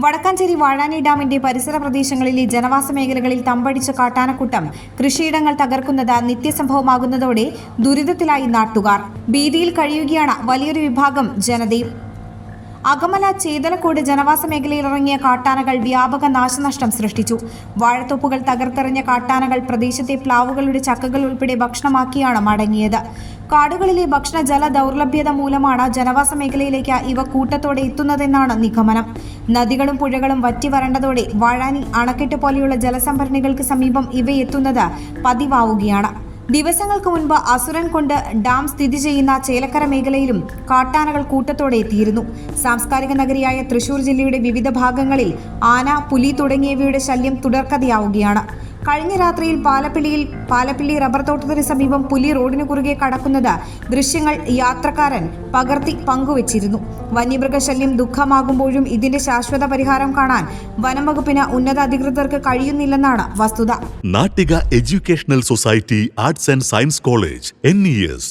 വടക്കാഞ്ചേരി വാഴാനി ഡാമിന്റെ പരിസര പ്രദേശങ്ങളിലെ ജനവാസ മേഖലകളിൽ തമ്പടിച്ച കാട്ടാനക്കൂട്ടം കൃഷിയിടങ്ങൾ തകർക്കുന്നത് നിത്യസംഭവമാകുന്നതോടെ ദുരിതത്തിലായി നാട്ടുകാർ. ഭീതിയിൽ കഴിയുകയാണ് വലിയൊരു വിഭാഗം ജനതയും. അകമല ചേതലക്കോട് ജനവാസ മേഖലയിൽ ഇറങ്ങിയ കാട്ടാനകൾ വ്യാപക നാശനഷ്ടം സൃഷ്ടിച്ചു. വാഴത്തോപ്പുകൾ തകർത്തെറിഞ്ഞ കാട്ടാനകൾ പ്രദേശത്തെ പ്ലാവുകളുടെ ചക്കകൾ ഉൾപ്പെടെ ഭക്ഷണമാക്കിയാണ് മടങ്ങിയത്. കാടുകളിലെ ഭക്ഷണ ജല ദൗർലഭ്യത മൂലമാണ് ജനവാസ മേഖലയിലേക്ക് ഇവ കൂട്ടത്തോടെ എത്തുന്നതെന്നാണ് നിഗമനം. നദികളും പുഴകളും വറ്റി വരണ്ടതോടെ വാഴാനി അണക്കെട്ട് പോലെയുള്ള ജലസംഭരണികൾക്ക് സമീപം ഇവയെത്തുന്നത് പതിവാവുകയാണ്. ദിവസങ്ങൾക്ക് മുൻപ് അസുരൻ കൊണ്ട് ഡാം സ്ഥിതി ചെയ്യുന്ന ചേലക്കര മേഖലയിലും കാട്ടാനകൾ കൂട്ടത്തോടെ എത്തിയിരുന്നു. സാംസ്കാരിക നഗരിയായ തൃശൂർ ജില്ലയുടെ വിവിധ ഭാഗങ്ങളിൽ ആന പുലി തുടങ്ങിയവയുടെ ശല്യം തുടർക്കഥയാവുകയാണ്. കഴിഞ്ഞ രാത്രിയിൽ പാലപ്പിള്ളിയിൽ പാലപ്പിള്ളി റബ്ബർ തോട്ടത്തിന് സമീപം പുലി റോഡിന് കുറുകെ കടക്കുന്നത് ദൃശ്യങ്ങൾ യാത്രക്കാരൻ പകർത്തി പങ്കുവച്ചിരുന്നു. വന്യമൃഗശല്യം ദുഃഖമാകുമ്പോഴും ഇതിന്റെ ശാശ്വത പരിഹാരം കാണാൻ വനം വകുപ്പിന് ഉന്നത അധികൃതർക്ക് കഴിയുന്നില്ലെന്നാണ് വസ്തുത. Nattika educational society arts and science college N E S